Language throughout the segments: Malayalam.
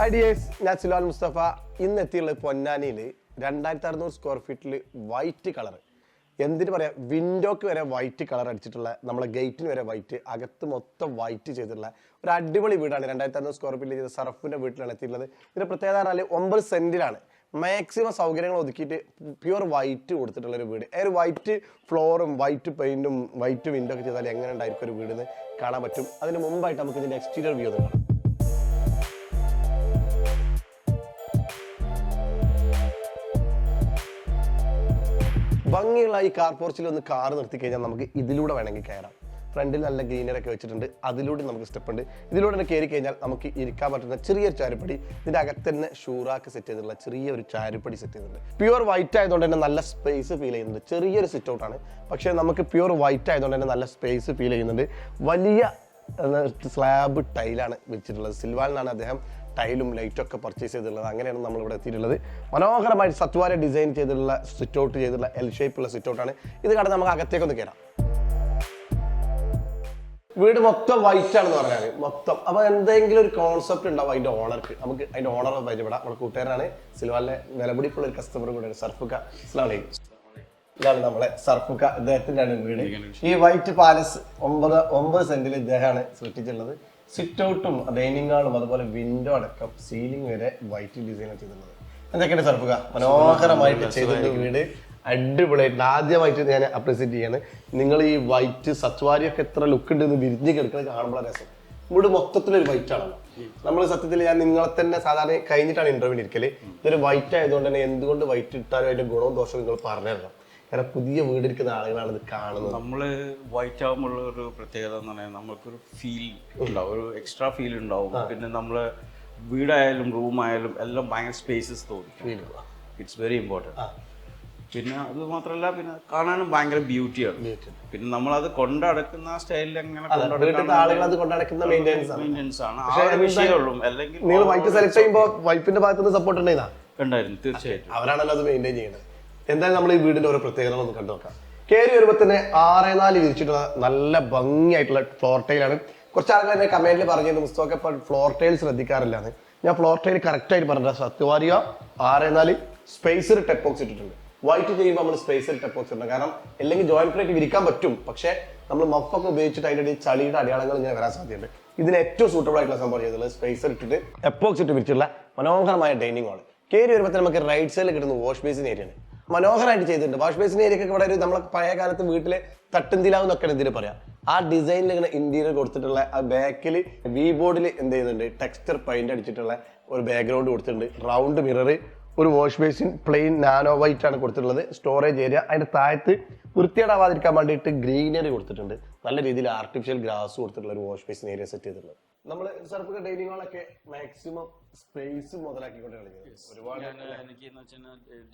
ഐഡിയേഴ്സ് ഞാൻ സുലാൽ മുസ്തഫ. ഇന്ന് എത്തിയുള്ളത് പൊന്നാനിയിൽ രണ്ടായിരത്തി അറുന്നൂറ് സ്ക്വയർ ഫീറ്റിൽ വൈറ്റ് കളർ എന്തിന് പറയാം വിൻഡോക്ക് വരെ വൈറ്റ് കളർ അടിച്ചിട്ടുള്ള നമ്മളെ ഗേറ്റിന് വരെ വൈറ്റ് അകത്ത് മൊത്തം വൈറ്റ് ചെയ്തിട്ടുള്ള ഒരു അടിപൊളി വീടാണ് രണ്ടായിരത്തി അറുന്നൂറ് സ്ക്വയർ ഫീറ്റിൽ ചെയ്ത സർഫിന്റെ വീട്ടിലാണ് എത്തിയിട്ടുള്ളത്. ഇതിന്റെ പ്രത്യേകത പറഞ്ഞാൽ ഒമ്പത് സെന്റിലാണ് മാക്സിമം സൗകര്യങ്ങൾ ഒതുക്കിയിട്ട് പ്യുവർ വൈറ്റ് കൊടുത്തിട്ടുള്ള ഒരു വീട്. ഒരു വൈറ്റ് ഫ്ലോറും വൈറ്റ് പെയിന്റും വൈറ്റ് വിൻഡോ ഒക്കെ ചെയ്താൽ എങ്ങനെ ഉണ്ടായിരിക്കും ഒരു വീട് കാണാൻ പറ്റും. അതിന് മുമ്പായിട്ട് നമുക്ക് ഇതിന്റെ എക്സ്റ്റീരിയർ വ്യൂ ഒന്ന് കാണാം. ഭംഗിയുള്ള ഈ കാർ പോർച്ചിൽ ഒന്ന് കാർ നിർത്തി കഴിഞ്ഞാൽ നമുക്ക് ഇതിലൂടെ വേണമെങ്കിൽ കയറാം. ഫ്രണ്ടിൽ നല്ല ഗ്രീനറൊക്കെ വെച്ചിട്ടുണ്ട്. അതിലൂടെ നമുക്ക് സ്റ്റെപ്പ് ഉണ്ട്. ഇതിലൂടെ തന്നെ കയറി കഴിഞ്ഞാൽ നമുക്ക് ഇരിക്കാൻ പറ്റുന്ന ചെറിയ ചാരുപടി. ഇതിന്റെ അകത്ത് തന്നെ ഷൂറാക്ക് സെറ്റ് ചെയ്തിട്ടുള്ള ചെറിയൊരു ചാരുപടി സെറ്റ് ചെയ്തിട്ടുണ്ട്. പ്യുവർ വൈറ്റ് ആയതുകൊണ്ട് തന്നെ നല്ല സ്പേസ് ഫീൽ ചെയ്യുന്നുണ്ട്. ചെറിയൊരു സിറ്റ് ഔട്ടാണ് പക്ഷേ നമുക്ക് പ്യുവർ വൈറ്റ് ആയതുകൊണ്ട് തന്നെ നല്ല സ്പേസ് ഫീൽ ചെയ്യുന്നുണ്ട്. വലിയ സ്ലാബ് ടൈലാണ് വെച്ചിട്ടുള്ളത്. സിൽവാലിനാണ് അദ്ദേഹം ടൈലും ലൈറ്റും ഒക്കെ പർച്ചേസ് ചെയ്തിട്ടുള്ളത് അങ്ങനെയാണ് നമ്മൾ ഇവിടെ എത്തിയിട്ടുള്ളത്. മനോഹരമായിട്ട് സത്വാര ഡിസൈൻ ചെയ്തിട്ടുള്ള സിറ്റ് ഔട്ട് ചെയ്തിട്ടുള്ള എൽ ഷേപ്പുള്ള സിറ്റ് ഔട്ടാണ് ഇത് കണ്ട് നമുക്ക് അകത്തേക്കൊന്ന് കയറാം വീട് മൊത്തം വൈറ്റ് ആണെന്ന് പറഞ്ഞാൽ മൊത്തം. അപ്പൊ എന്തെങ്കിലും ഒരു കോൺസെപ്റ്റ് ഉണ്ടാവും അതിന്റെ ഓണർക്ക് നമുക്ക് അതിന്റെ ഓണർ പരിചയപ്പെടാം. നമ്മുടെ കൂട്ടുകാരാണ് സിൽവാലിലെ വിലപിടിപ്പുള്ള ഒരു കസ്റ്റമർ കൂടെയാണ് സർഫുക്ക. അസ്സലാമു അലൈക്കും ഇതാണ് നമ്മളെ സർഫുക്ക. ഇദ്ദേഹത്തിന്റെ ആണ് വീട്. ഈ വൈറ്റ് പാലസ് ഒമ്പത് ഒമ്പത് സെന്റിൽ ഇദ്ദേഹമാണ് സൃഷ്ടിച്ചിട്ടുള്ളത്. സിറ്റ് ഔട്ടും ഡൈനിങ് ഹാളും അതുപോലെ വിൻഡോ അടക്കം സീലിംഗ് വരെ വൈറ്റ് ഡിസൈൻ ചെയ്തിട്ടുള്ളത്. എന്തൊക്കെയാണ് സർഫുക? മനോഹരമായിട്ട് ചെയ്തിട്ടുണ്ട് വീട്. അടിപൊളിയായിട്ട് ആദ്യമായിട്ട് ഞാൻ അപ്രീസിയേറ്റ് ചെയ്യാണ്. നിങ്ങൾ ഈ വൈറ്റ് സത്വാരിയൊക്കെ എത്ര ലുക്ക് ഉണ്ട് എന്ന് വിരിഞ്ഞ് കിടക്കുന്നത് കാണുമ്പോൾ രസം. വീട് മൊത്തത്തിലൊരു വൈറ്റ് ആണല്ലോ നമ്മൾ സത്യത്തിൽ ഞാൻ നിങ്ങളെ തന്നെ സാധാരണ കഴിഞ്ഞിട്ടാണ് ഇന്റർവ്യൂ ഇരിക്കൽ. ഇതൊരു വൈറ്റ് ആയതുകൊണ്ട് തന്നെ എന്തുകൊണ്ട് വൈറ്റ് ഇട്ടാലും അതിന്റെ ഗുണവും ദോഷവും നിങ്ങൾ പറഞ്ഞു തരണം കാരണം പുതിയ വീടിരിക്കുന്ന ആളുകളാണ് ഇത് കാണുന്നത്. നമ്മൾ വൈറ്റ് ആകുമ്പോൾ ഒരു പ്രത്യേകത എന്ന് പറഞ്ഞാൽ നമുക്കൊരു ഫീൽ ഉണ്ടാവും. ഒരു എക്സ്ട്രാ ഫീൽ ഉണ്ടാവും. പിന്നെ നമ്മൾ വീടായാലും റൂമായാലും എല്ലാം ഭയങ്കര സ്പേസസ് തോന്നി ഇറ്റ്സ് വെരി ഇമ്പോർട്ടന്റ് പിന്നെ അത് മാത്രമല്ല പിന്നെ കാണാനും ഭയങ്കര ബ്യൂട്ടിയാണ് പിന്നെ നമ്മൾ അത് കൊണ്ടടക്കുന്ന സ്റ്റൈലിൽ ആണ്. മെയിന്റെനൻസ് ആണ്. ആ ഒരു വിഷയമുള്ളൂ അല്ലെങ്കിൽ നിങ്ങൾ വൈറ്റ് സെലക്ട് ചെയ്യുമ്പോൾ വൈഫിന്റെ സപ്പോർട്ട് ഉണ്ടായിരുന്നു തീർച്ചയായിട്ടും. അവരാണല്ലോ അത് മെയിന്റെയിൻ ചെയ്യുന്നത് എന്തായാലും നമ്മൾ ഈ വീടിന്റെ ഓരോ പ്രത്യേകതകൾ ഒന്ന് കണ്ടു നോക്കാം. കയറി വരുമ്പോൾ തന്നെ ആറ് നാല് വിരിച്ചിട്ടുള്ള നല്ല ഭംഗിയായിട്ടുള്ള ഫ്ലോർ ടൈലാണ് കുറച്ച് ആൾക്കാർ എന്നെ കമന്റിൽ പറഞ്ഞത് മുസ്തോക്കെ ഫ്ലോർ ടൈൽ ശ്രദ്ധിക്കാറില്ലാന്ന്. ഞാൻ ഫ്ലോർ ടൈൽ കറക്റ്റ് ആയിട്ട് പറഞ്ഞ സത്യവാരിക ആറ് നാല് സ്പേസിൽ ടെപ്പ് ബോക്സ് ഇട്ടിട്ടുണ്ട്. വൈറ്റ് ചെയ്യുമ്പോൾ നമ്മൾ സ്പേസിൽ ടെപ്പ് ബോക്സ് കാരണം അല്ലെങ്കിൽ ജോയിന്റ് പ്ലേറ്റ് വിരിക്കാൻ പറ്റും. പക്ഷേ നമ്മൾ മഫൊക്കെ ഉപയോഗിച്ചിട്ട് അതിന്റെ ചളിയുടെ അടയാളങ്ങൾ ഇങ്ങനെ വരാൻ സാധ്യതയുണ്ട്. ഇതിന് ഏറ്റവും സൂട്ടബിൾ ആയിട്ടുള്ള സംഭവം ചെയ്തിട്ടുള്ളത് സ്പേസർ ഇട്ടിട്ട് എപ്പോക്സ് ഇട്ട് വിരിച്ചിട്ടുള്ള മനോഹരമായ ഡൈനിങ് ഹാൾ കയറി വരുമ്പോൾ നമുക്ക് റൈറ്റ് സൈഡിൽ കിട്ടുന്ന വാഷ് ബേസിൻ ഏരിയയാണ് മനോഹരമായിട്ട് ചെയ്തിട്ടുണ്ട്. വാഷ് ബേസിന്റെ ഏരിയ ഒക്കെ ഇവിടെ ഒരു നമ്മളെ പഴയ കാലത്ത് വീട്ടിലെ തട്ടുംതിലാവെന്നൊക്കെ ഇതിന് പറയാം. ആ ഡിസൈനിൽ ഇങ്ങനെ ഇന്റീരിയർ കൊടുത്തിട്ടുള്ള ആ ബാക്കിൽ വി ബോർഡിൽ എന്ത് ചെയ്യുന്നുണ്ട്? ടെക്സ്ചർ പെയിന്റ് അടിച്ചിട്ടുള്ള ഒരു ബാക്ക്ഗ്രൗണ്ട് കൊടുത്തിട്ടുണ്ട്. റൗണ്ട് മിറർ ഒരു wash basin plain nano white ആണ് കൊടുത്തിട്ടുള്ളത്. സ്റ്റോറേജ് ഏരിയ അതിന്റെ താഴത്ത് വൃത്തിയേടാവാതിരിക്കാൻ വേണ്ടിയിട്ട് ഗ്രീനറി കൊടുത്തിട്ടുണ്ട്. നല്ല രീതിയിൽ ആർട്ടിഫിഷ്യൽ ഗ്രാസ് കൊടുത്തിട്ടുള്ള ഒരു വാഷ് ബേസിൻ ഏരിയ സെറ്റ് ചെയ്തിട്ടുള്ളത്. നമ്മൾ സർഫ് ഡൈനിങ് ഹാളൊക്കെ മാക്സിമം സ്പേസ് മുതലാക്കിക്കൊണ്ട് കളിക്കുന്നത്. ഒരുപാട് എനിക്ക് എന്ന് വെച്ചാൽ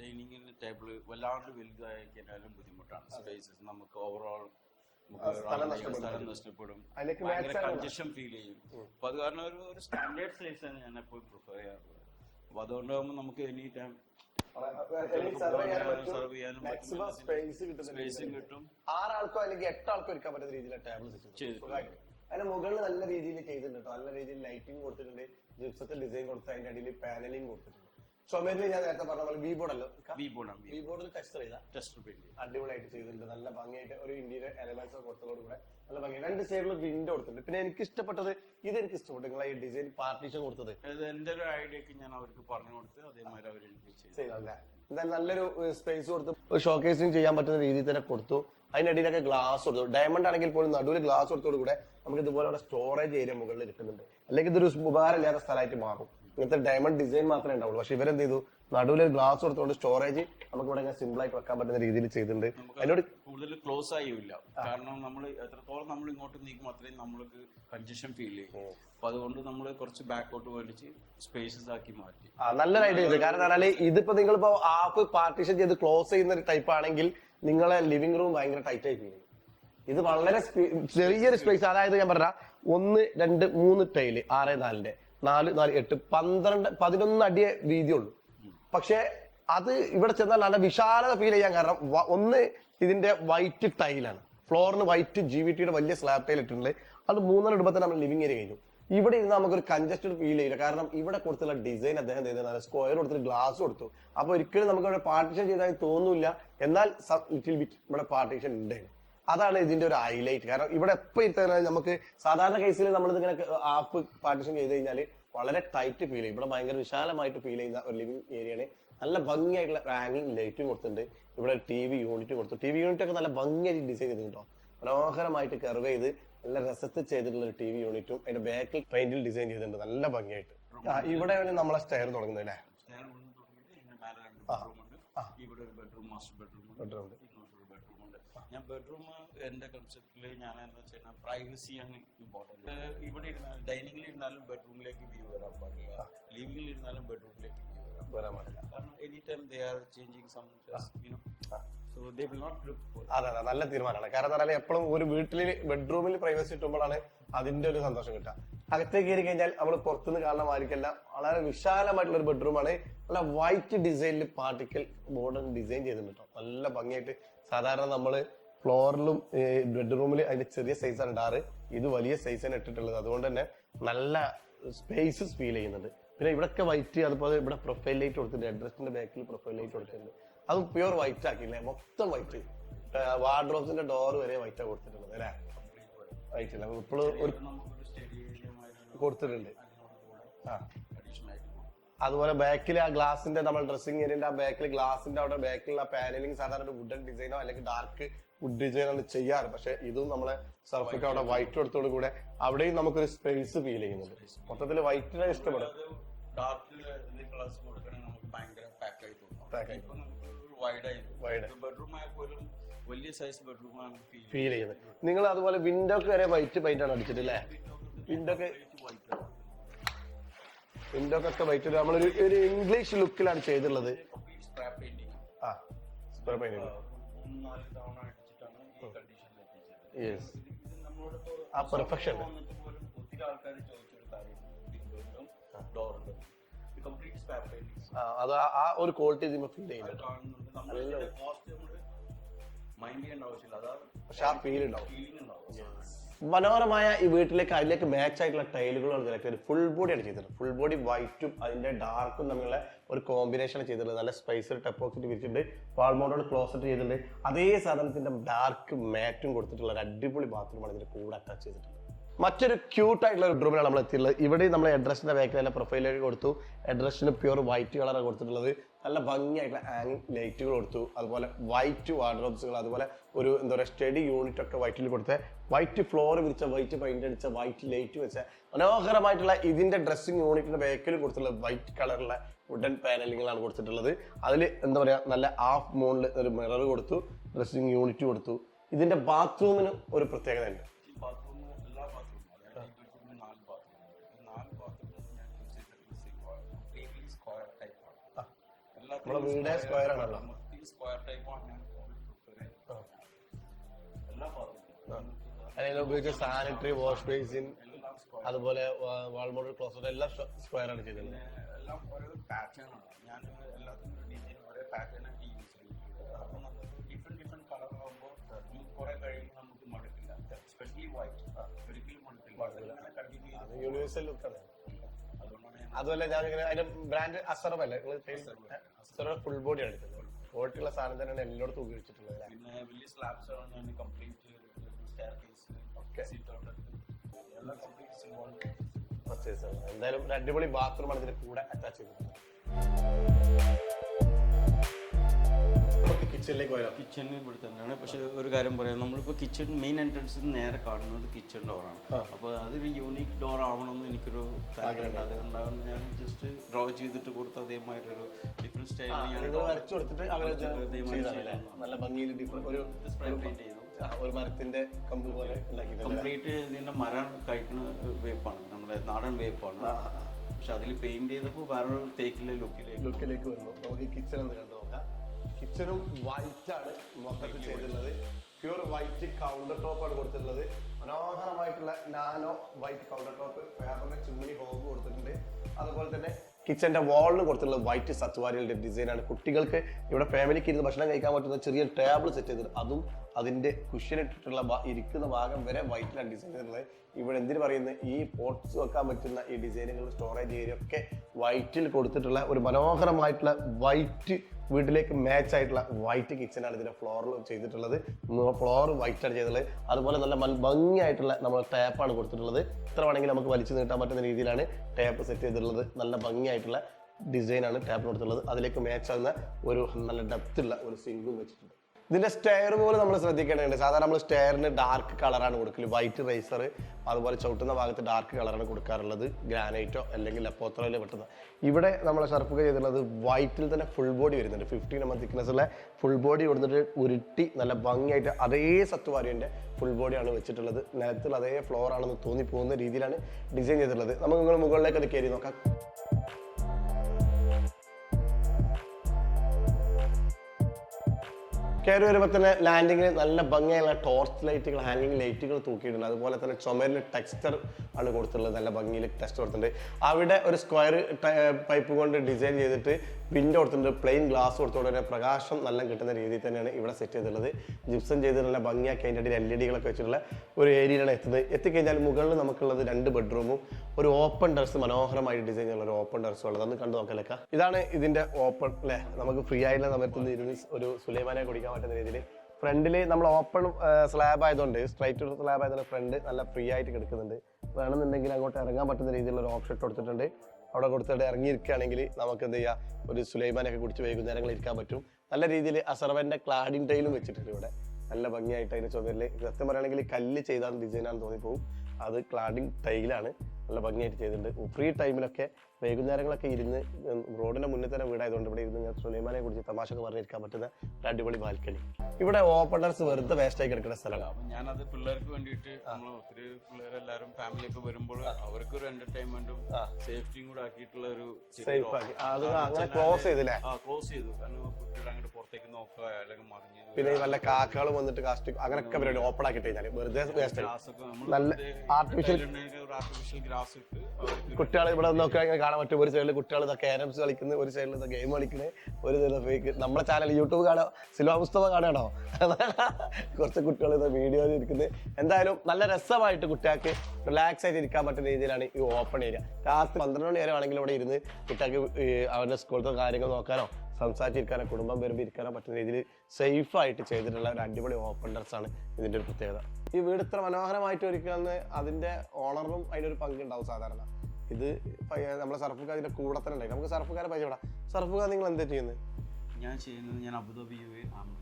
ഡൈനിങ്ങിന് ടേബിൾ വല്ലാണ്ട് വലുതായി കഴിഞ്ഞാലും ബുദ്ധിമുട്ടാണ്. സ്പേസസ് നമുക്ക് ഓവറോൾ സ്ഥലം നഷ്ടപ്പെടും. കൺജഷൻ ഫീൽ ചെയ്യും. അപ്പൊ അത് കാരണം ഒരു ഒരു സ്റ്റാൻഡേർഡ് സൈസ് ആണ് ഞാൻ എപ്പോഴും പ്രിഫർ ചെയ്യാറുള്ളത്. അപ്പൊ അതുകൊണ്ടാകുമ്പോൾ നമുക്ക് എനി ടൈം സെർവ് ചെയ്യാനും സ്പേസും കിട്ടും. ആറാൾക്കോ അല്ലെങ്കിൽ എട്ടാൾക്കോ ഇരിക്കാൻ പറ്റുന്ന രീതിയിലാണ് ടേബിൾ ചെയ്തിട്ടുണ്ട്. അതിന്റെ മുകളിൽ നല്ല രീതിയിൽ ചെയ്തിട്ടുണ്ട് കേട്ടോ നല്ല രീതിയിൽ ലൈറ്റിംഗ് കൊടുത്തിട്ടുണ്ട്. ജിപ്സത്തിൽ ഡിസൈൻ കൊടുത്ത് അതിന്റെ അടിയിൽ പാനലിംഗ് കൊടുത്തിട്ടുണ്ട്. ചുമരിൽ ഞാൻ നേരത്തെ പറഞ്ഞ പോലെ വി ബോർഡ് അല്ലോ വി ബോർഡ് വി ബോർഡിൽ ടെക്സ്റ്റർ ചെയ്ത? ടെസ്റ്റ് പെയിന്റ് അടിപൊളിയായിട്ട് ചെയ്തിട്ടുണ്ട്. നല്ല ഭംഗിയായിട്ട് ഒരു ഇന്റീരിയർ എലമെന്റ്സ് കൊടുത്തതോട് കൂടെ നല്ല ഭംഗി രണ്ട് സൈഡിൽ വിൻഡോ കൊടുത്തിട്ടുണ്ട്. പിന്നെ എനിക്ക് ഇഷ്ടപ്പെട്ടത് ഇത് എനിക്ക് ഇഷ്ടപ്പെട്ടു. നിങ്ങൾ ഈ ഡിസൈൻ പാർട്ടിഷൻ കൊടുത്തത്. എന്റെ ഒരു ഐഡിയക്ക് ഞാൻ അവർക്ക് പറഞ്ഞു കൊടുത്ത് അതേമാതിരി അവർ ചെയ്തു. ചെയ്തല്ലേ എന്തായാലും നല്ലൊരു സ്പേസ് കൊടുത്തു. ഷോ ഷോക്കേസിങ് ചെയ്യാൻ പറ്റുന്ന രീതിയിൽ തന്നെ കൊടുത്തു. അതിന്റെ അടിയിലൊക്കെ ഗ്ലാസ് കൊടുത്തു. ഡയമണ്ട് ആണെങ്കിൽ പോലും നടുവിൽ ഗ്ലാസ് കൊടുത്തോട് കൂടെ നമുക്ക് ഇതുപോലെ സ്റ്റോറേജ് ഏരിയ മുകളിൽ ഇരിക്കുന്നുണ്ട് അല്ലെങ്കിൽ ഇതൊരു ഉപകാരമില്ലാത്ത സ്ഥലമായിട്ട് മാറും. ഇങ്ങനത്തെ ഡയമണ്ട് ഡിസൈൻ മാത്രമേ ഉണ്ടാവുള്ളൂ. പക്ഷെ ഇവരെന്ത് ചെയ്തു? നടുവിൽ ഗ്ലാസ് കൊടുത്തോണ്ട് സ്റ്റോറേജ് നമുക്ക് ഇവിടെ സിമ്പിൾ ആയിട്ട് വെക്കാൻ പറ്റുന്ന രീതിയിൽ ചെയ്തിട്ടുണ്ട്. അതിനോട് കൂടുതൽ ക്ലോസ് ആയില്ല. കാരണം നമ്മൾ എത്രത്തോളം നമ്മൾ ഇങ്ങോട്ട് നീക്കും അത്രയും നമ്മൾക്ക് കൺജഷൻ ഫീൽ ചെയ്യും. അപ്പൊ അതുകൊണ്ട് നമ്മൾ കുറച്ച് ബാക്കോട്ട് വലിച്ച് സ്പേസസ് ആക്കി മാറ്റി. നല്ലൊരു ഐഡിയ കാരണം ഇതിപ്പോ ഇതിപ്പോ നിങ്ങളിപ്പോ ആപ്പ് പാർട്ടിഷൻ ചെയ്ത് ക്ലോസ് ചെയ്യുന്ന ഒരു ടൈപ്പ് ആണെങ്കിൽ നിങ്ങളെ ലിവിംഗ് റൂം ഭയങ്കര ടൈറ്റ് ആയി ചെയ്യും ഇത് വളരെ ചെറിയൊരു സ്പേസ് അതായത് ഞാൻ പറഞ്ഞ ഒന്ന് രണ്ട് മൂന്ന് ടൈൽ ആറ് നാലിന്റെ നാല് നാല് എട്ട് പന്ത്രണ്ട് പതിനൊന്ന് അടിയെ വീതിയുള്ളൂ. പക്ഷെ അത് ഇവിടെ ചെന്നാൽ നല്ല വിശാലത ഫീൽ ചെയ്യാൻ കാരണം ഒന്ന് ഇതിന്റെ വൈറ്റ് ടൈലാണ് ഫ്ലോറിന് വൈറ്റ് ജി വി ടിയുടെ വലിയ സ്ലാബ് ടൈൽ ഇട്ടിട്ടുണ്ട്. അത് മൂന്നര ഇടുമ്പോൾ തന്നെ നമ്മൾ ലിവിംഗ് ഏരിയ കഴിഞ്ഞു ഇവിടെ ഇരുന്ന് നമുക്കൊരു കൺജസ്റ്റഡ് ഫീൽ ചെയ്യില്ല. കാരണം ഇവിടെ കൊടുത്തുള്ള ഡിസൈൻ അദ്ദേഹം ചെയ്തത് സ്ക്വയർ കൊടുത്തിട്ട് ഗ്ലാസ് കൊടുത്തു. അപ്പൊ ഒരിക്കലും നമുക്ക് ഇവിടെ പാർട്ടീഷൻ ചെയ്താൽ തോന്നില്ല. എന്നാൽ ലിറ്റിൽ ബിറ്റ് ഇവിടെ പാർട്ടീഷൻ ഉണ്ട്. അതാണ് ഇതിന്റെ ഒരു ഹൈലൈറ്റ് കാരണം ഇവിടെ എപ്പോ ഇരുത്താൻ നമുക്ക് സാധാരണ കേസിൽ നമ്മൾ ഇങ്ങനെ ആപ്പ് പാർട്ടീഷൻ ചെയ്ത് കഴിഞ്ഞാൽ വളരെ ടൈറ്റ് ഫീൽ ചെയ്യും. ഇവിടെ ഭയങ്കര വിശാലമായിട്ട് ഫീൽ ചെയ്യുന്ന ഒരു ലിവിംഗ് ഏരിയയാണ് നല്ല ഭംഗിയായിട്ടുള്ള റാങ്കിങ് ലൈറ്റും കൊടുത്തിട്ടുണ്ട്. ഇവിടെ ടി വി യൂണിറ്റ് കൊടുത്തു. ടി വി യൂണിറ്റ് ഒക്കെ നല്ല ഭംഗിയായിട്ട് ഡിസൈൻ ചെയ്തിട്ടുണ്ടോ മനോഹരമായിട്ട് കർവ് ചെയ്ത് നല്ല രസത്തിൽ ചെയ്തിട്ടുള്ള ഒരു ടി വി യൂണിറ്റും അതിന്റെ ബാക്കിൽ പെയിന്റിൽ ഡിസൈൻ ചെയ്തിട്ടുണ്ട്. നല്ല ഭംഗിയായിട്ട്. ഇവിടെ ഇവിടെയാണ് നമ്മളെ സ്റ്റെയർ തുടങ്ങുന്നത് അല്ലേ? ഇവിടെ ഒരു ബെഡ്റൂം മാസ്റ്റർ ബെഡ്റൂം ഉണ്ട്. Bedroom ഉണ്ട്. ഇങ്ങോട്ടൊരു ബെഡ്റൂം ഉണ്ട്. ഞാൻ ബെഡ്റൂം എന്റെ കൺസെപ്റ്റിൽ ഞാൻ എന്താ വെച്ചാൽ പ്രൈവസിയാണ് ഇമ്പോർട്ടന്റ് ഇവിടെ ഇരുന്നാലും ഡൈനിങ്ങിൽ ഇരുന്നാലും ബെഡ്റൂമിലേക്ക് വ്യൂ വരാൻ പാടില്ല. ലിവിംഗിൽ ഇരുന്നാലും ബെഡ്റൂമിലേക്ക് വ്യൂ വരാൻ വരാൻ പാടില്ല. കാരണം any time they are changing some you know അതെ അതെ നല്ല തീരുമാനമാണ്. കാരണം എന്താ പറയുക എപ്പോഴും ഒരു വീട്ടിൽ ബെഡ്റൂമിൽ പ്രൈവസി കിട്ടുമ്പോഴാണ് അതിന്റെ ഒരു സന്തോഷം കിട്ടുക. അകത്തേക്ക് കയറി കഴിഞ്ഞാൽ നമ്മൾ പുറത്തുനിന്ന് കാണുന്ന മാതിരിക്കല്ല. വളരെ വിശാലമായിട്ടുള്ള ഒരു ബെഡ്റൂമാണ് നല്ല വൈറ്റ് ഡിസൈനിൽ പാർട്ടിക്കൽ ബോർഡ് ഡിസൈൻ ചെയ്തിട്ടുണ്ട് നല്ല ഭംഗിയായിട്ട് സാധാരണ നമ്മൾ ഫ്ലോറിലും ബെഡ്റൂമിൽ അതിന്റെ ചെറിയ സൈസാണ് ഇടാറ്. ഇത് വലിയ സൈസാണ് ഇട്ടിട്ടുള്ളത്. അതുകൊണ്ട് തന്നെ നല്ല സ്പേസസ് ഫീൽ ചെയ്യുന്നുണ്ട്. പിന്നെ ഇവിടൊക്കെ വൈറ്റ് അതുപോലെ ഇവിടെ പ്രൊഫൈൽ ലൈറ്റ് കൊടുത്തിട്ടുണ്ട്. അഡ്രസ്സിന്റെ ബാക്കിൽ പ്രൊഫൈൽ ലൈറ്റ് കൊടുത്തിട്ടുണ്ട്. അതും പ്യുവർ വൈറ്റ് ആക്കിയില്ലേ? മൊത്തം വൈറ്റ് വാർഡ്രോബ്സിന്റെ ഡോർ വരെ വൈറ്റാ കൊടുത്തിട്ടുള്ളത് അല്ലേ? വൈറ്റ് അല്ല? ഇപ്പോഴും ഒരു കൊടുത്തിട്ടുണ്ട്. ആ. അതുപോലെ ബാക്കിൽ ആ ഗ്ലാസിന്റെ നമ്മൾ ഡ്രസ്സിംഗ് ഏരിയന്റെ ആ ബാക്കിൽ ഗ്ലാസിന്റെ അവിടെ ബാക്കിലുള്ള പാനലിംഗ് സാധാരണ വുഡൻ ഡിസൈനോ അല്ലെങ്കിൽ ഡാർക്ക് വുഡ് ഡിസൈനോ ആണ് ചെയ്യാറ്. പക്ഷെ ഇതും നമ്മളെ സർഫിക്ക് അവിടെ വൈറ്റ് കൊടുത്തോട് കൂടെ അവിടെയും നമുക്കൊരു സ്പേസ് ഫീൽ ചെയ്യുന്നുണ്ട്. മൊത്തത്തിൽ വൈറ്റിനെ ഇഷ്ടപ്പെടും. ഡാർക്ക് കളേഴ്സ് കൊടുക്കണമെങ്കിൽ നമുക്ക് ഭയങ്കര പാക്ക് ആയി തോന്നും. ബെഡ്റൂം വലിയ സൈസ് ഫീൽ ചെയ്യുന്നത്. നിങ്ങൾ അതുപോലെ വിൻഡോക്ക് വരെ വൈറ്റ് പെയിന്റ് ആണ് അടിച്ചിട്ടില്ലേ വിൻഡോക്ക് വിൻഡോക്കൊക്കെ വൈറ്റ് നമ്മളൊരു ഒരു ഇംഗ്ലീഷ് ലുക്കിലാണ് ചെയ്തിട്ടുള്ളത്. ആ സ്പ്രേ പെയിന്റിംഗ് യെസ് ആ പെർഫെക്ഷൻ ഒത്തിരി ആൾക്കാർ ചോദിച്ചൊരു കാര്യം ഡോറുണ്ട് കംപ്ലീറ്റ് സ്ക്രാപ്പ് പെയിന്റിങ് അത് ആ- ഒരു ക്വാളിറ്റി ഇതിന് ഫീൽ ചെയ്യുന്നുണ്ട്. പക്ഷെ ആ ഫീൽ ഉണ്ടാവും. മനോഹരമായ ഈ വീട്ടിലേക്ക് അതിലേക്ക് മാച്ച് ആയിട്ടുള്ള ടൈലുകളാണ് ചെയ്തത് ഫുൾ ബോഡിയാണ് ചെയ്തത് ഫുൾ ബോഡി വൈറ്റും അതിന്റെ ഡാർക്കും തമ്മിലുള്ള ഒരു കോമ്പിനേഷൻ ചെയ്തിട്ടുള്ളത്. നല്ല സ്പൈസർ ടെപ്പോക്സിറ്റ് വിരിച്ചിട്ടുണ്ട്. വാൾമോണ്ടോട് ക്ലോസറ്റ് ചെയ്തിട്ടുണ്ട്. അതേ സാധനത്തിന്റെ ഡാർക്ക് മാറ്റും കൊടുത്തിട്ടുള്ള ഒരു അടിപൊളി ബാത്റൂമാണ് ഇതിന്റെ കൂടെ അറ്റാച്ച് ചെയ്തിട്ടുള്ളത്. മറ്റൊരു ക്യൂട്ട് ആയിട്ടുള്ള ഒരു ബെഡ്റൂമിലാണ് നമ്മൾ എത്തിയുള്ളത് ഇവിടെ നമ്മൾ അഡ്രസ്സിന്റെ ബാക്കിൽ തന്നെ പ്രൊഫൈലേക്ക് കൊടുത്തു അഡ്രസ്സിന് പ്യൂർ വൈറ്റ് കളറാണ് കൊടുത്തിട്ടുള്ളത്. നല്ല ഭംഗിയായിട്ടുള്ള ആങ് ലൈറ്റുകൾ കൊടുത്തു. അതുപോലെ വൈറ്റ് വാർഡ്രോബ്സുകൾ അതുപോലെ ഒരു എന്താ പറയുക സ്റ്റഡി യൂണിറ്റ് ഒക്കെ വൈറ്റിൽ കൊടുത്ത്. വൈറ്റ് ഫ്ലോർ വിരിച്ച വൈറ്റ് പെയിന്റ് അടിച്ച വൈറ്റ് ലൈറ്റ് വെച്ച മനോഹരമായിട്ടുള്ള ഇതിന്റെ ഡ്രസ്സിംഗ് യൂണിറ്റിന്റെ ബാക്കിൽ കൊടുത്തിട്ടുള്ള വൈറ്റ് കളറുള്ള വുഡൻ പാനലിങ്ങളാണ് കൊടുത്തിട്ടുള്ളത്. അതിൽ എന്താ പറയുക നല്ല ഹാഫ് മൂണിൽ ഒരു മിറർ കൊടുത്തു. ഡ്രസ്സിംഗ് യൂണിറ്റ് കൊടുത്തു. ഇതിന്റെ ബാത്റൂമിന് ഒരു പ്രത്യേകത നമ്മളെ വീടേ സ്ക്വയർ ആണല്ലോ. സ്ക്വയർ ടൈപ്പ് ആണ് എല്ലാ ഉപയോഗിച്ച സാനിറ്ററി വാഷ് ബേസിൻ അതുപോലെ വാൾ വാൾമോഡൽ ക്ലോസറ്റ് എല്ലാം സ്ക്വയർ ആണ് ചെയ്തത് എല്ലാം ഓരോ പാറ്റേൺ ആണ് ഞാൻ എല്ലാത്തിനും ഡിസൈൻ ഒരേ പാറ്റേൺ ആണ് യൂസ് ചെയ്യുന്നത് അപ്പോൾ ഡിഫറെന്റ് ഡിഫറെന്റ് കളർ ആകുമ്പോൾ നമുക്ക് കുറെ കഴിയുമ്പോൾ നമുക്ക് മടുക്കില്ല വൈറ്റ് ഒരിക്കലും മടുക്കില്ല യൂണിവേഴ്സൽ ലുക്കാണ് അതുപോലെ ഞാൻ ഇങ്ങനെ അതിന്റെ ബ്രാൻഡ് അസറബ് അല്ലേ? അസറ ഫുൾ ബോഡി ആണ് എടുക്കുന്നത്. ഉള്ള സാധനം തന്നെയാണ് എല്ലായിടത്തും ഉപയോഗിച്ചിട്ടുള്ളത്. എന്തായാലും ഒരു അടിപൊളി ബാത്റൂം ആണ് ഇതിന്റെ കൂടെ അറ്റാച്ച് ചെയ്തിട്ടുള്ളത്. കിച്ചണിലേക്ക് പോയാലോ? കിച്ചണിൽ ഇവിടെ തന്നെയാണ്. പക്ഷെ ഒരു കാര്യം പറയാം. നമ്മളിപ്പോൾ കിച്ചൺ മെയിൻ എൻട്രൻസിൽ നേരെ കാണുന്നത് കിച്ചൺ ഡോറാണ് അപ്പോൾ അതൊരു യൂണിക് ഡോർ ആവണമെന്ന് എനിക്കൊരു താല്പര്യം അതുകൊണ്ടാണ് ഞാൻ ജസ്റ്റ് ഡ്രോ ചെയ്തിട്ട് കൊടുത്ത അതേമാതിരി ഒരു ഡിഫറെന്റ് സ്റ്റൈലിൽ ഞാൻ വരച്ചു കൊടുത്തിട്ട് നല്ല ഭംഗിയിൽ ഒരു സ്പ്രേ ചെയ്തു. ഒരു മരത്തിന്റെ കമ്പ് പോലെ കംപ്ലീറ്റ് ഇതിന്റെ മരം കഴിക്കുന്ന വേപ്പാണ് നമ്മുടെ നാടൻ വേപ്പാണ് പക്ഷെ അതിൽ പെയിന്റ് ചെയ്തപ്പോൾ വേറൊരു തേക്കിലെ ലുക്കിലേക്ക് ലുക്കിലേക്ക് വരുന്നു നമുക്ക് കിച്ചൺ എന്ന് കണ്ടു? കിച്ചണും വൈറ്റ് ആണ് മൊത്തത്തിൽ ചെയ്തിട്ടുള്ളത്. പ്യൂർ വൈറ്റ് കൗണ്ടർ ടോപ്പ് ആണ് കൊടുത്തിട്ടുള്ളത്. മനോഹരമായിട്ടുള്ള നാനോ വൈറ്റ് കൗണ്ടർ ടോപ്പ് ഫാബറിന്റെ ചിമ്മിനി ഹോബ് കൊടുത്തിട്ടുണ്ട്. അതുപോലെ തന്നെ കിച്ചന്റെ വാളിന് കൊടുത്തിട്ടുള്ള വൈറ്റ് സത്വാരികളുടെ ഡിസൈൻ ആണ്. കുട്ടികൾക്ക് ഇവിടെ ഫാമിലിക്ക് ഇരുന്ന് ഭക്ഷണം കഴിക്കാൻ പറ്റുന്ന ചെറിയ ടേബിൾ സെറ്റ് ചെയ്തിട്ട് അതും അതിന്റെ കുഷ്യൻ ഇട്ടിട്ടുള്ള ഇരിക്കുന്ന ഭാഗം വരെ വൈറ്റിലാണ് ഡിസൈൻ ചെയ്തിട്ടുള്ളത്. ഇവിടെ എന്തിനു പറയുന്നത്? ഈ പോട്ട്സ് വെക്കാൻ പറ്റുന്ന ഈ ഡിസൈനുകൾ സ്റ്റോറേജ് ഏരിയ ഒക്കെ വൈറ്റിൽ കൊടുത്തിട്ടുള്ള ഒരു മനോഹരമായിട്ടുള്ള വൈറ്റ് വീട്ടിലേക്ക് മാച്ച് ആയിട്ടുള്ള വൈറ്റ് കിച്ചൺ ആണ് ഇതിന്റെ ഫ്ലോറിൽ ചെയ്തിട്ടുള്ളത്. ഫ്ലോർ വൈറ്റ് ആണ് ചെയ്തിട്ടുള്ളത്. അതുപോലെ നല്ല ഭംഗിയായിട്ടുള്ള നമ്മൾ ടാപ്പാണ് കൊടുത്തിട്ടുള്ളത്. ഇത്ര വേണമെങ്കിൽ നമുക്ക് വലിച്ചു നീട്ടാൻ പറ്റുന്ന രീതിയിലാണ് ടാപ്പ് സെറ്റ് ചെയ്തിട്ടുള്ളത്. നല്ല ഭംഗിയായിട്ടുള്ള ഡിസൈനാണ് ടാപ്പ് കൊടുത്തിട്ടുള്ളത്. അതിലേക്ക് മാച്ച് ആകുന്ന ഒരു നല്ല ഡെപ്ത് ഉള്ള ഒരു സിങ്കും വെച്ചിട്ടുണ്ട്. ഇതിന്റെ സ്റ്റെയർ പോലും നമ്മൾ ശ്രദ്ധിക്കേണ്ടതുണ്ട്. സാധാരണ നമ്മൾ സ്റ്റെയറിന് ഡാർക്ക് കളറാണ് കൊടുക്കൽ. വൈറ്റ് റൈസർ അതുപോലെ ചവിട്ടുന്ന ഭാഗത്ത് ഡാർക്ക് കളറാണ് കൊടുക്കാറുള്ളത്. ഗ്രാനൈറ്റോ അല്ലെങ്കിൽ ലെപ്പോത്രയിലോ വെട്ടുന്ന. ഇവിടെ നമ്മൾ ഷർപ്പ് ചെയ്തിട്ടുള്ളത് വൈറ്റിൽ തന്നെ ഫുൾ ബോഡി വരുന്നുണ്ട്. ഫിഫ്റ്റീൻ എം തിക്നെസ് ഉള്ള ഫുൾ ബോഡി കൊടുത്തിട്ട് ഉരുട്ടി നല്ല ഭംഗിയായിട്ട് അതേ സത്വാരിയുടെ ഫുൾ ബോഡിയാണ് വെച്ചിട്ടുള്ളത്. നിലത്തിൽ അതേ ഫ്ലോർ ആണെന്ന് തോന്നി പോകുന്ന രീതിയിലാണ് ഡിസൈൻ ചെയ്തിട്ടുള്ളത്. നമുക്ക് മുകളിലേക്ക് അത് കയറി നോക്കാം. കയറി വരുമ്പോൾ തന്നെ ലാൻഡിങ്ങിൽ നല്ല ഭംഗിയുള്ള ടോർച്ച് ലൈറ്റുകൾ ഹാങ്ങിങ് ലൈറ്റുകൾ തൂക്കിയിട്ടുണ്ട്. അതുപോലെ തന്നെ ചുമരിൽ ടെക്സ്ചർ ആണ് കൊടുത്തിട്ടുള്ളത്. നല്ല ഭംഗിയിൽ ടെക്സ്റ്റ് കൊടുത്തിട്ടുണ്ട്. അവിടെ ഒരു സ്ക്വയർ പൈപ്പ് കൊണ്ട് ഡിസൈൻ ചെയ്തിട്ട് വിൻഡോ കൊടുത്തിട്ടുണ്ട്. പ്ലെയിൻ ഗ്ലാസ് കൊടുത്തോടെ പ്രകാശം നല്ല കിട്ടുന്ന രീതിയിൽ തന്നെയാണ് ഇവിടെ സെറ്റ് ചെയ്തിട്ടുള്ളത്. ജിപ്സം ചെയ്ത് നല്ല ഭംഗിയാക്കി അതിന്റെ അടിയിൽ എൽ ഇ ഡികളൊക്കെ വെച്ചിട്ടുള്ള ഒരു ഏരിയയിലാണ് എത്തുന്നത്. എത്തിക്കഴിഞ്ഞാൽ മുകളിൽ നമുക്കുള്ളത് രണ്ട് ബെഡ്റൂമും ഒരു ഓപ്പൺ ടെറസ് മനോഹരമായി ഡിസൈൻ ചെയ്യുന്ന ഒരു ഓപ്പൺ ടെറസ് ഉള്ളത് അന്ന് കണ്ടു നോക്കലൊക്കെ ഇതാണ് ഇതിന്റെ ഓപ്പൺ അല്ലേ നമുക്ക് ഫ്രീ ആയിട്ടുള്ള സമയത്ത് ഇരുന്ന് ഒരു സുലൈമാനെ കുടിക്കാൻ പറ്റുന്ന രീതിയിൽ. ഫ്രണ്ടിൽ നമ്മൾ ഓപ്പൺ സ്ലാബ് ആയതുകൊണ്ട് സ്ട്രൈറ്റ് സ്ലാബ് ആയതുകൊണ്ട് ഫ്രണ്ട് നല്ല ഫ്രീ ആയിട്ട് കിടക്കുന്നുണ്ട്. വേണമെന്നുണ്ടെങ്കിൽ അങ്ങോട്ട് ഇറങ്ങാൻ പറ്റുന്ന രീതിയിലുള്ള ഒരു ഓപ്ഷൻ കൊടുത്തിട്ടുണ്ട്. അവിടെ കൊടുത്തിട്ട് ഇറങ്ങിയിരിക്കുകയാണെങ്കിൽ നമുക്ക് എന്ത് ചെയ്യാം? ഒരു സുലൈമാനൊക്കെ കുടിച്ച് വൈകുന്നേരങ്ങളിൽ ഇരിക്കാൻ പറ്റും. നല്ല രീതിയിൽ അസർവന്റെ ക്ലാഡിൻ ടൈലും വെച്ചിട്ടുണ്ട് ഇവിടെ. നല്ല ഭംഗിയായിട്ട് അതിന്റെ ചുവരിൽ സത്യം പറയുകയാണെങ്കിൽ കല്ല് ചെയ്താണ് ഡിസൈനാണെന്ന് തോന്നിപ്പോവും. അത് ക്ലാഡിങ് ടൈലാണ്. നല്ല ഭംഗിയായിട്ട് ചെയ്തിട്ടുണ്ട്. ഫ്രീ ടൈമിലൊക്കെ വൈകുന്നേരങ്ങളൊക്കെ ഇരുന്ന് റോഡിന്റെ മുന്നിൽ തന്നെ വീടായതുകൊണ്ട് ഇവിടെ ഇരുന്ന് ഞാൻ സുലൈമാനെ കുറിച്ച് തമാശക്ക് പറഞ്ഞിരിക്കാൻ പറ്റുന്ന ഒരു അടിപൊളി ബാൽക്കണി. ഇവിടെ ഓപ്പണേഴ്സ് വെറുതെ വേസ്റ്റ് ആയി കിടക്കുന്ന സ്ഥലമാണ് ഞാനത് പിള്ളേർക്ക് വേണ്ടിയിട്ട് നമ്മൾ ഒത്തിരി പിള്ളേരെല്ലാരും ഫാമിലി ഒക്കെ വരുമ്പോൾ അവർക്ക് ഒരു എന്റർടൈൻമെന്റും സേഫ്റ്റിയും കൂടെ ആക്കിയിട്ടുള്ള ഒരു സേഫ് ആക്കി. അത് അങ്ങനെ ക്ലോസ് ചെയ്തില്ലേ? ക്ലോസ് ചെയ്തു. കാരണം കുട്ടികൾ അങ്ങോട്ട് പുറത്തേക്ക് നോക്കുക അല്ലെങ്കിൽ മറിഞ്ഞു പിന്നെ നല്ല വല്ല കാക്കകൾ വന്നിട്ട് കാസ്റ്റ് അങ്ങനെയൊക്കെ ഓപ്പൺ ആക്കിട്ട് കഴിഞ്ഞാൽ വെറുതെ വേസ്റ്റ് നല്ല ആർട്ടിഫിഷ്യൽ ആർട്ടിഫിഷ്യൽ കുട്ടികൾ ഇവിടെ നോക്കുക ഇങ്ങനെ കാണാൻ പറ്റും. ഒരു സൈഡിൽ കുട്ടികൾ ഇതാ ക്യാരംസ് കളിക്കുന്നു ഒരു സൈഡിൽ ഇതാ ഗെയിം കളിക്കുന്നത് ഒരു സൈഡിൽ ഫേക്ക് നമ്മുടെ ചാനൽ യൂട്യൂബ് കാണോ സിനിമ പുസ്തകം കാണണോ കുറച്ച് കുട്ടികൾ ഇതാ വീഡിയോ ഇരിക്കുന്നത് എന്തായാലും നല്ല രസമായിട്ട് കുട്ടികൾക്ക് റിലാക്സ് ആയിട്ട് ഇരിക്കാൻ പറ്റുന്ന രീതിയിലാണ് ഈ ഓപ്പൺ ഏരിയ രാത്രി പന്ത്രണ്ട് മണി വരെ ആണെങ്കിലും ഇവിടെ ഇരുന്ന് കുട്ടികൾക്ക് അവരുടെ സ്കൂളത്തെ കാര്യങ്ങൾ നോക്കാനോ സംസാരിച്ചിരിക്കാനോ കുടുംബം വരുമ്പോൾ ഇരിക്കാനോ പറ്റുന്ന രീതിയിൽ സേഫായിട്ട് ചെയ്തിട്ടുള്ള ഒരു അടിപൊളി ഓപ്പൺ ആണ് ഇതിന്റെ ഒരു പ്രത്യേകത. ഈ വീട് ഇത്ര മനോഹരമായിട്ട് ഒരുക്കുന്ന അതിന്റെ ഓണറിനും അതിനൊരു പങ്കുണ്ടാവും സാധാരണ. ഇത് നമ്മളെ സർഫുക്കാർ ഇതിന്റെ കൂടെ തന്നെ ഉണ്ടായി. നമുക്ക് സർഫുകാരെ പരിചയപ്പെടാം സർഫുകാർ നിങ്ങൾ എന്താ ചെയ്യുന്നത്? ഞാൻ ചെയ്യുന്നത് ഞാൻ Abu Dhabi U A armed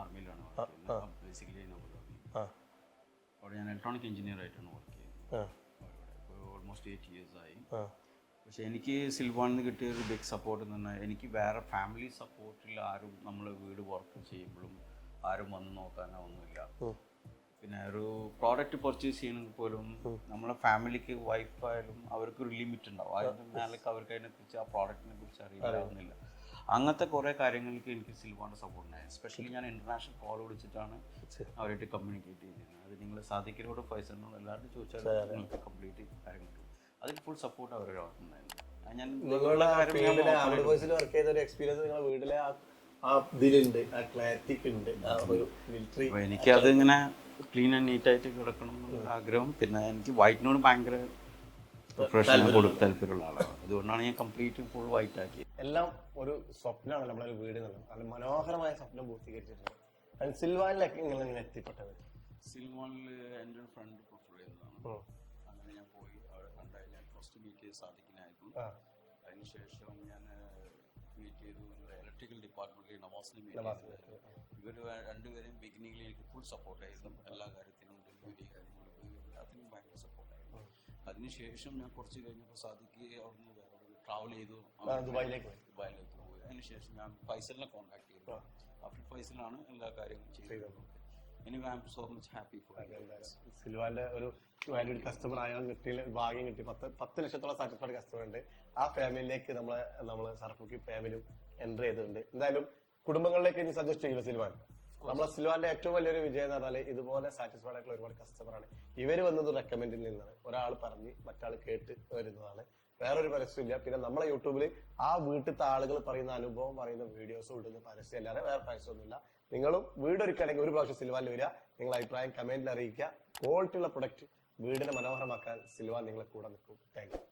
ആർമിയിലാണ് basically Abu Dhabi. അവിടെ ഞാൻ ഇലക്ട്രോണിക് എഞ്ചിനീയർ ആയിട്ടാണ് വർക്ക് ചെയ്യുന്നത്. ഓൾമോസ്റ്റ് എയ്റ്റ് ഇയേഴ്സ് ആയി. പക്ഷെ എനിക്ക് സിൽവാണിൽ നിന്ന് കിട്ടിയ ഒരു ബിഗ് സപ്പോർട്ട് എന്ന് പറഞ്ഞാൽ എനിക്ക് വേറെ ഫാമിലി സപ്പോർട്ടിൽ ആരും നമ്മൾ വീട് വർക്ക് ചെയ്യുമ്പോഴും ആരും വന്ന് നോക്കാനോ ഒന്നുമില്ല. പിന്നെ ഒരു പ്രോഡക്റ്റ് പർച്ചേസ് ചെയ്യണമെങ്കിൽ പോലും നമ്മളെ ഫാമിലിക്ക് വൈഫായാലും അവർക്ക് ഒരു ലിമിറ്റ് ഉണ്ടാവും. അതിന്റെ മേലേക്ക് അവർക്ക് അതിനെക്കുറിച്ച് ആ പ്രോഡക്റ്റിനെ കുറിച്ച് അറിയില്ലാവുന്നില്ല അങ്ങനത്തെ കുറേ കാര്യങ്ങൾക്ക് എനിക്ക് സിൽവാണ്ട് സപ്പോർട്ട് ഉണ്ടായത് എസ്പെഷ്യലി ഞാൻ ഇന്റർനാഷണൽ കോൾ വിളിച്ചിട്ടാണ് അവരായിട്ട് കമ്മ്യൂണിക്കേറ്റ് ചെയ്തിരുന്നത് അത് നിങ്ങൾ സാധിക്കരോട് ഫൈസലിനോട് എല്ലാവരും ചോദിച്ചാൽ നിങ്ങൾക്ക് കംപ്ലീറ്റ് കാര്യം കിട്ടും അതിന് ഫുൾ സപ്പോർട്ട് അവർ ഉണ്ടായിരുന്നു ഞാൻ നിങ്ങളുടെ ഫീൽഡിൽ വർക്ക് ചെയ്ത ഒരു എക്സ്പീരിയൻസ് നിങ്ങളുടെ വീട്ടിലെ ആ ആ ഇതിലുണ്ട് ആ ക്ലാരിറ്റിക്ക് ഉണ്ട് ആ ഒരു മിലിറ്ററി അപ്പോൾ എനിക്ക് അതിങ്ങനെ ക്ലീൻ ആൻഡ് നീറ്റ് ആയിട്ട് കിടക്കണം എന്നുള്ള ആഗ്രഹം. പിന്നെ എനിക്ക് വൈറ്റിനോട് ഭയങ്കര പ്രിപ്പറേഷൻ കൊടുത്ത് താല്പര്യമുള്ള ആളാണ്. അതുകൊണ്ടാണ് ഞാൻ കംപ്ലീറ്റ് ഫുൾ വൈറ്റ് ആക്കിയത്. എല്ലാം ഒരു സ്വപ്നമാണ് നമ്മളൊരു വീട് എന്നുള്ളത് നല്ല മനോഹരമായ സ്വപ്നം പൂർത്തീകരിച്ചിട്ടുണ്ട്. സിൽവാനിലൊക്കെ സിൽവാനിലേക്ക് നിങ്ങൾ എങ്ങനെ എത്തിപ്പെട്ടത്? സിൽവാനിൽ എന്റെ ഫ്രണ്ട് പ്രിഫർ ചെയ്തതാണ്. മീറ്റ് ചെയ്ത് സാധിക്കുന്നതായിരുന്നു ആ അതിനുശേഷം ഞാൻ മീറ്റ് ചെയ്തു. ഇലക്ട്രിക്കൽ ഡിപ്പാർട്ട്മെന്റിൽ നവാസിനെ മീറ്റ് നവാസിനെ, ചെയ്തു. ഇവർ രണ്ടുപേരും ബിഗിനിങ്ങിൽ എനിക്ക് ഫുൾ സപ്പോർട്ടായിരുന്നു എല്ലാ കാര്യത്തിനും ഡെലിവറി കാര്യങ്ങൾക്ക് എല്ലാത്തിനും ഭയങ്കര സപ്പോർട്ടായിരുന്നു അതിനുശേഷം ഞാൻ കുറച്ച് കഴിഞ്ഞപ്പോൾ സാധിക്ക് അവിടുന്ന് വേറെ ട്രാവൽ ചെയ്തു. ദുബായിലേക്ക് ദുബായിലേക്ക് പോയി. അതിനുശേഷം ഞാൻ ഫൈസലിനെ കോൺടാക്ട് ചെയ്തു. അപ്പോൾ ഫൈസലാണ് എല്ലാ കാര്യങ്ങളും ചെയ്തത്. എനിക്ക് I am so much happy for സിൽവാന്റെ ഒരു വാല്യൂഡ് കസ്റ്റമർ ആയാൽ കിട്ടിയ ഭാഗ്യം കിട്ടി. പത്ത് പത്ത് ലക്ഷത്തോളം സാറ്റിസ്ഫൈഡ് കസ്റ്റമർ ഉണ്ട്. ആ ഫാമിലിയിലേക്ക് നമ്മളെ നമ്മൾ സർഫുക്കി ഫാമിലിയും എന്റർ ചെയ്തിട്ടുണ്ട്. എന്തായാലും കുടുംബങ്ങളിലേക്ക് ഇനി സജസ്റ്റ് ചെയ്യുന്നു സിൽവാൻ. നമ്മളെ സിൽവാന്റെ ഏറ്റവും വലിയൊരു വിജയം എന്ന് പറഞ്ഞാൽ ഇതുപോലെ സാറ്റിസ്ഫൈഡ് ആയിട്ടുള്ള ഒരുപാട് കസ്റ്റമറാണ് ഇവർ വന്നത് റെക്കമെൻഡിൽ നിന്നാണ്. ഒരാൾ പറഞ്ഞ് മറ്റാൾ കേട്ട് വരുന്നതാണ്. വേറൊരു പരസ്യമില്ല പിന്നെ നമ്മളെ യൂട്യൂബിൽ ആ വീട്ടിലത്തെ ആളുകൾ പറയുന്ന അനുഭവം പറയുന്ന വീഡിയോസും ഇടുന്ന പരസ്യം അല്ലാതെ വേറെ പരസ്യമൊന്നുമില്ല. നിങ്ങളും വീട് ഒരുക്കുകയാണെങ്കിൽ ഒരു പ്രാവശ്യം സിൽവാൻ വരിക. നിങ്ങൾ അഭിപ്രായം കമന്റിൽ അറിയിക്കുക. ക്വാളിറ്റി ഉള്ള പ്രൊഡക്റ്റ് വീടിനെ മനോഹരമാക്കാൻ സിൽവാൻ നിങ്ങളെ കൂടെ നിൽക്കും. താങ്ക്